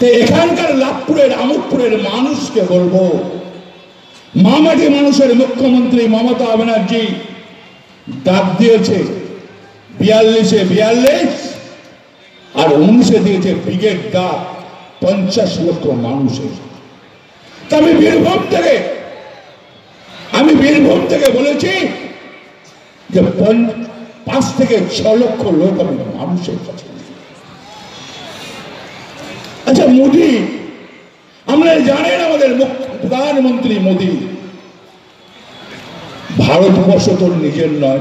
তো এখানকার লাভপুরের, আমোদপুরের মানুষকে বলব মামাটি মানুষের মুখ্যমন্ত্রী মমতা ব্যানার্জি ডাক দিয়েছে, বিয়াল্লিশে বিয়াল্লিশ আর উনিশে দিয়েছে ব্রিগেড ডাক, পঞ্চাশ লক্ষ মানুষের আমি বীরভূম থেকে, আমি বীরভূম থেকে বলেছি যে পাঁচ থেকে ছ লক্ষ লোক আমি মানুষের কাছে। আচ্ছা মোদি। আমরা জানেন আমাদের প্রধানমন্ত্রী মোদি। ভারতবর্ষ তোর নিজের নয়।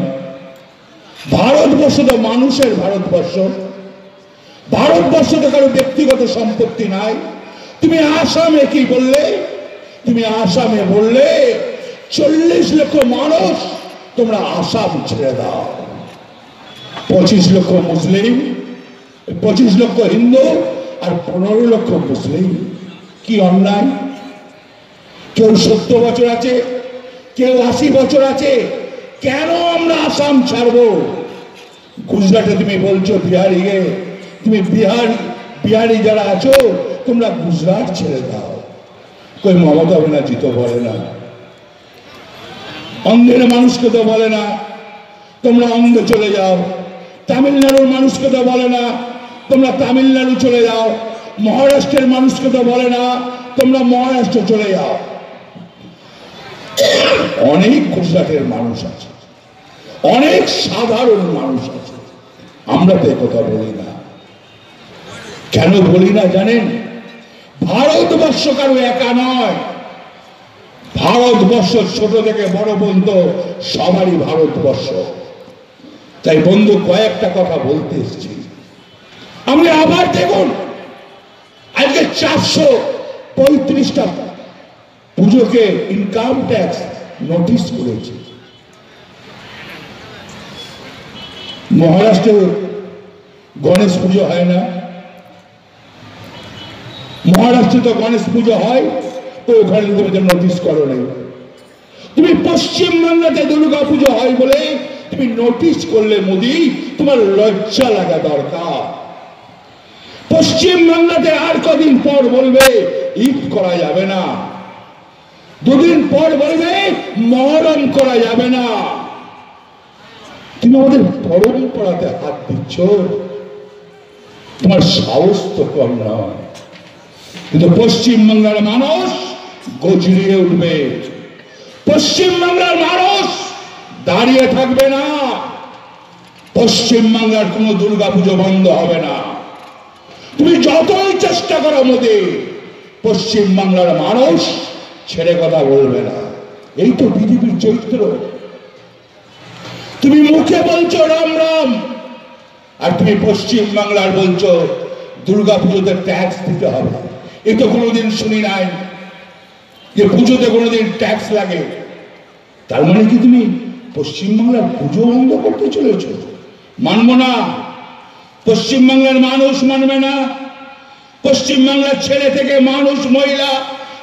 ভারতবর্ষ তো মানুষের ভারতবর্ষ। ভারতবর্ষ তো কারও ব্যক্তিগত সম্পত্তি নাই। তুমি আসামে কি বললে? তুমি আসামে বললে, চল্লিশ লক্ষ মানুষ তোমরা আসাম ছেড়ে দাও। পঁচিশ লক্ষ মুসলিম, পঁচিশ লক্ষ হিন্দু আর পনেরো লক্ষ মুসলিম কি অন্যায়? কেউ সত্তর বছর আছে, কেউ আশি বছর আছে, কেন আমরা আসাম ছাড়বো? গুজরাটে তুমি বলছো বিহারিকে, তুমি বিহার, বিহারি যারা আছো, তোমরা গুজরাট ছেড়ে দাও। কই মমতা ব্যানার্জি তো বলে না। অন্ধের মানুষকে তো বলে না। তোমরা অন্ধ চলে যাও। তামিলনাড়ুর মানুষকে তো বলে না। তোমরা তামিলনাড়ু চলে যাও। মহারাষ্ট্রের মানুষকে তো বলে না, তোমরা মহারাষ্ট্র চলে যাও। অনেক গুজরাটের মানুষ আছে। অনেক সাধারণ মানুষ আছে। আমরা তো কথা বলি না। কেন বলি না জানেন? ভারতবর্ষ কারও একা নয়। ভারতবর্ষ ছোট থেকে বড় বন্ধু সবারই ভারতবর্ষ। তাই বন্ধু, কয়েকটা কথা বলতে এসেছি। আপনি আবার দেখুন, আজকে চারশো পঁয়ত্রিশটা পুজোকে ইনকাম ট্যাক্স নোটিশ করেছে। মহারাষ্ট্রে গণেশ পুজো হয় না। মহারাষ্ট্রে তো গণেশ পুজো হয়, তো ওখানে তুমি তো নোটিশ করো নাই। তুমি পশ্চিমবাংলাতে দুর্গা পুজো হয় বলে তুমি নোটিশ করলে মোদি, তোমার লজ্জা লাগা দরকার। পশ্চিম বাংলাতে আর কদিন পর বলবে, ঈদ করা যাবে না। দুদিন পর বলবে, মহরম করা যাবে না। তুমি আমাদের পরম্পরাতে হাত দিচ্ছ। তোমার সাহস তো কম নয়। কিন্তু পশ্চিম বাংলার মানুষ গজরিয়ে উঠবে। পশ্চিম বাংলার মানুষ দাঁড়িয়ে থাকবে না। পশ্চিম বাংলার কোনো দুর্গাপুজো বন্ধ হবে না। তুমি যতই চেষ্টা করো মোদী, পশ্চিম বাংলার মানুষ ছেড়ে কথা বলবে না। এই তো বিজেপির চরিত্র। তুমি মুখে বলছো রাম রাম, আর তুমি পশ্চিম বাংলার বলছো দুর্গা পুজোতে ট্যাক্স দিতে হবে। এ তো কোনোদিন শুনি নাই যে পুজোতে কোনোদিন ট্যাক্স লাগে। তার মানে কি তুমি পশ্চিম বাংলার পুজো বন্ধ করতে চলেছ? মানব না। পশ্চিম বাংলার মানুষ মানবে না। পশ্চিম বাংলার ছেলে থেকে মানুষ, মহিলা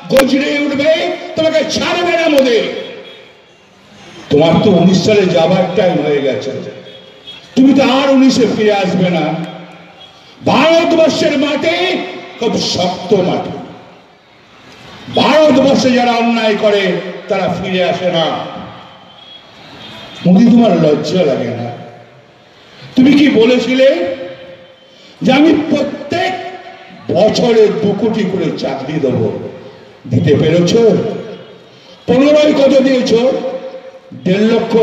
গজরে উঠবে, তোমাকে ছাড়বে না মোদে। তোমার তো উনিশ সালে যাবার টাইম হয়ে গেছে। তুমি তো আর উনিশে ফিরে আসবে না। ভারতবর্ষের মাঠে খুব শক্ত মাঠে ভারতবর্ষে যারা অন্যায় করে, তারা ফিরে আসে না। মোদি, তোমার লজ্জা লাগে না। তুমি কি বলেছিলে? যে আমি প্রত্যেক বছরে দু কোটি করে চাকরি দেব। দিতে পেরেছ? পনেরোই কত দিয়েছ? দেড় লক্ষ।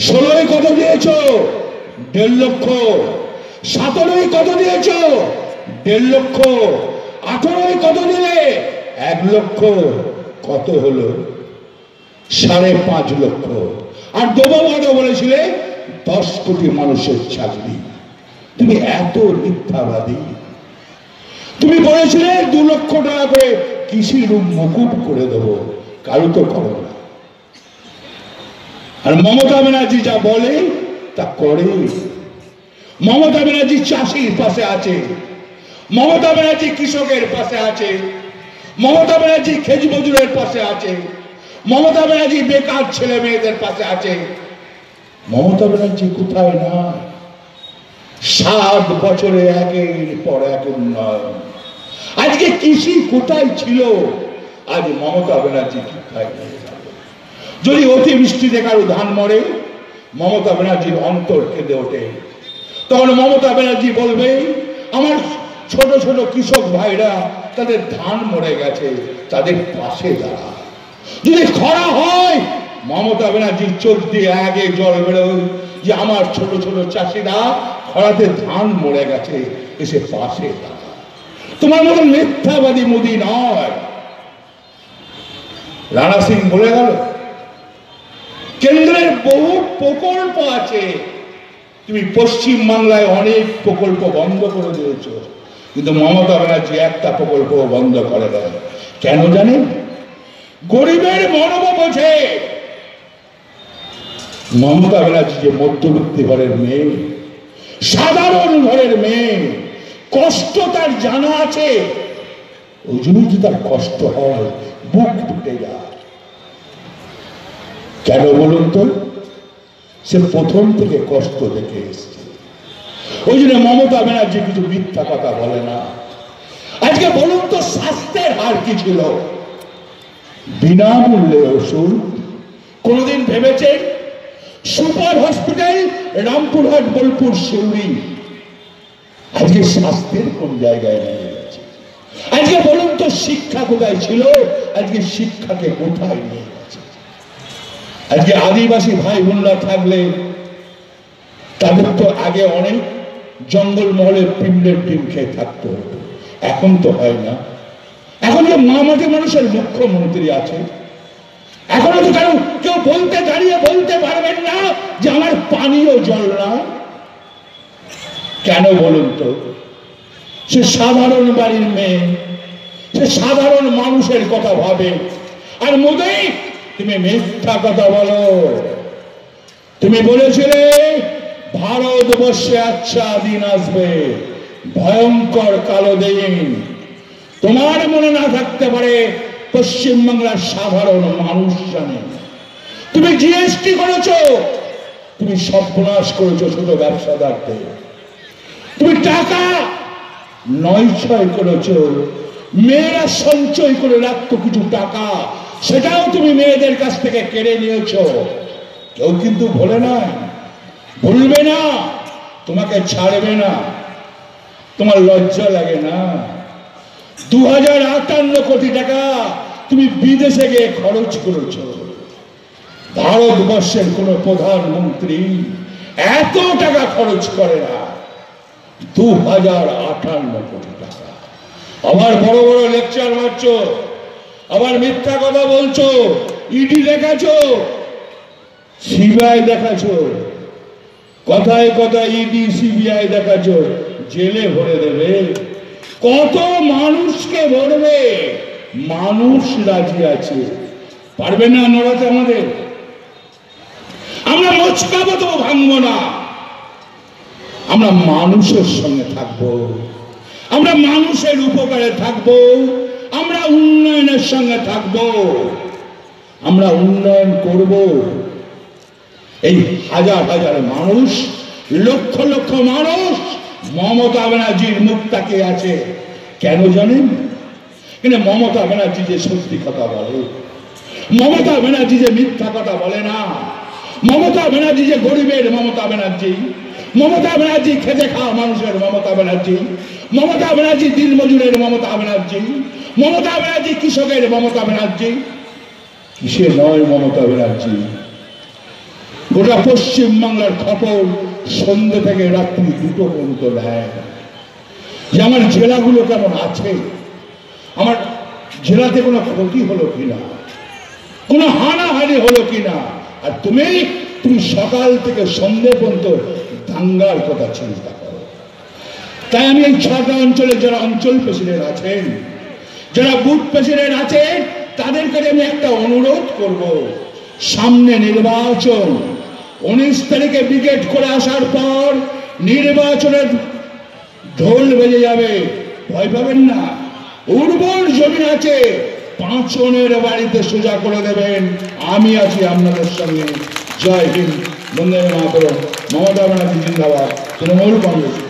ষোলোই কত দিয়েছ? দেড় লক্ষ। সতেরোই কত দিয়েছ? দেড় লক্ষ। আঠারোই কত দিলে? এক লক্ষ। কত হলো? সাড়ে পাঁচ লক্ষ। আর দেবো বলেছিলে, দশ কোটি মানুষের চাকরি। তুমি এত মিথ্যাবাদী। তুমি বলেছিলে দু লক্ষ টাকা করে কৃষি রূপ মকুব করে দেবো, কারও তো করো না। আর মমতা ব্যানার্জি যা বলে, তা করে। মমতা ব্যানার্জি চাষির পাশে আছে। মমতা ব্যানার্জি কৃষকের পাশে আছে। মমতা ব্যানার্জি খেজ মজুরের পাশে আছে। মমতা ব্যানার্জি বেকার ছেলে মেয়েদের পাশে আছে। মমতা ব্যানার্জি কোথায় না সাত বছরে একের পর এক উন্নয়ন। আজকে কৃষি কোথায় ছিল, আজ মমতা ব্যানার্জি কোথায়? যদি অতিবৃষ্টিতে কারও ধান মরে, মমতা ব্যানার্জির অন্তর কেঁদে ওঠে। তখন মমতা ব্যানার্জি বলবে, আমার ছোট ছোট কৃষক ভাইরা, তাদের ধান মরে গেছে, তাদের পাশে দাঁড়া যদি খরা হয়, মমতা ব্যানার্জির চোখ দিয়ে আগে জল বেরোয়। যে আমার ছোট ছোট চাষিরা খরাতে ধান মরে গেছে, এসে পাশে তোমার মতন মিথ্যাবাদী মোদী নয়। রানা সিং বলে গেল। কেন্দ্রের বহু প্রকল্প আছে। তুমি পশ্চিম বাংলায় অনেক প্রকল্প বন্ধ করে দিয়েছ। কিন্তু মমতা ব্যানার্জি একটা প্রকল্প বন্ধ করে দেয় কেন জানেন? গরিবের মর্ম বোঝে। মমতা ব্যানার্জি যে ঘরের মেয়ে, সাধারণ ঘরের মেয়ে, কষ্ট তার জানা আছে। ওই জন্যই তার কষ্ট হয়, বুক ফুটে যায়। কেন বলুন তো? সে প্রথম থেকে কষ্ট দেখে এসছে। ওই জন্য মমতা ব্যানার্জি কিছু মিথ্যা কথা বলে না। আজকে বলুন তো, স্বাস্থ্যের হার কি ছিল? বিনামূল্যে ওষুধ। কোনদিন ভেবেছেন? সুপার হসপিটাল, রামপুরহাট, বোলপুর শিউরি আজকে স্বাস্থ্যের কোন জায়গায় নিয়ে গেছে আজকে বলুন তো, শিক্ষা কোথায় ছিল? আজকে শিক্ষাকে কোথায় নিয়ে গেছে আজকে আদিবাসী ভাই বোনরা থাকলে তাদের তো আগে অনেক জঙ্গল মহলে পিমড়ের ডিম খেয়ে থাকতো এখন তো হয় না। এখন যে মামাটি মানুষের মুখ্যমন্ত্রী আছে এখনও তো কারও কেউ বলতে দাঁড়িয়ে বলতে পারবেন না যে আমার পানীয় জল না কেন বলুন তো? সে সাধারণ বাড়ির মেয়ে, সে সাধারণ মানুষের কথা ভাবে। আর মোদে, তুমি মিথ্যা কথা বলো। তুমি বলেছিলে, ভারতবর্ষে আচ্ছা দিন আসবে, ভয়ঙ্কর কালো দিন। তোমার মনে না থাকতে পারে পশ্চিমবাংলার সাধারণ মানুষ জানে। তুমি জিএসটি করেছ, তুমি সর্বনাশ করেছ ছোট ব্যবসাদারদের। তুমি টাকা নয় ছয় করেছ, মেয়েরা সঞ্চয় করে রাখতো কিছু টাকা, সেটাও তুমি মেয়েদের কাছ থেকে কেড়ে নিয়েছ। কেউ কিন্তু ভোলে না, ভুলবে না, তোমাকে ছাড়বে না, তোমার লজ্জা লাগে না। দু হাজার আটান্ন কোটি টাকা তুমি বিদেশে গিয়ে খরচ করেছ। ভারতবর্ষের কোন প্রধানমন্ত্রী এত টাকা খরচ করে না। দু হাজার আটান্ন কোটি টাকা। আবার বড় বড় লেকচার মারছ, আবার মিথ্যা কথা বলছো ইডি দেখাছ সিবিআই দেখাছ, কথায় কথায় ইডি সিবিআই দেখাছ, জেলে ভরে দেবে। কত মানুষকে ভরবে মানুষ রাজি আছে। পারবে না নড়াতে আমাদের? আমরা মোচকাবো তো ভাঙবো না। আমরা মানুষের সঙ্গে থাকব। আমরা মানুষের উপকারে থাকব। আমরা উন্নয়নের সঙ্গে থাকব। আমরা উন্নয়ন করব। এই হাজার হাজার মানুষ, লক্ষ লক্ষ মানুষ মমতা ব্যানার্জির মুখ তাকিয়ে আছে? কেন জানেন? কিন্তু মমতা ব্যানার্জি যে সত্যি কথা বলে? মমতা ব্যানার্জি যে মিথ্যা কথা বলে না? মমতা ব্যানার্জি যে গরিবের মমতা ব্যানার্জি? মমতা ব্যানার্জি খেতে খাওয়া মানুষের মমতা ব্যানার্জি? মমতা ব্যানার্জি দিন মজুরের মমতা ব্যানার্জি? মমতা ব্যানার্জি কৃষকের মমতা ব্যানার্জি? কিসে নয় মমতা ব্যানার্জি। গোটা পশ্চিম বাংলার খবর সন্ধ্যে থেকে রাত্রি দুটো পর্যন্ত দেয় যে আমার জেলাগুলো কেমন আছে? আমার জেলাতে কোনো ক্ষতি হলো কিনা? কোনো হানাহানি হলো কিনা? আর তুমি তুমি সকাল থেকে সন্ধ্যে পর্যন্ত দাঙ্গার কথা চিন্তা করো। তাই আমি এই ছটা অঞ্চলে যারা অঞ্চল প্রেসিডেন্ট আছেন, যারা বুথ প্রেসিডেন্ট আছেন তাদের কাছে আমি একটা অনুরোধ করব। সামনে নির্বাচন উনিশ তারিখে বিকেট করে আসার পর নির্বাচনের ঢোল বেজে যাবে। ভয় পাবেন না। উর্বর জমি আছে। পাঁচনের বাড়িতে সোজা করে দেবেন। আমি আছি আপনাদের সঙ্গে। জয় হিন্দ। বন্দে মাতরম। মমতা ব্যানার্জি জিন্দাবাদ। তৃণমূল কংগ্রেস।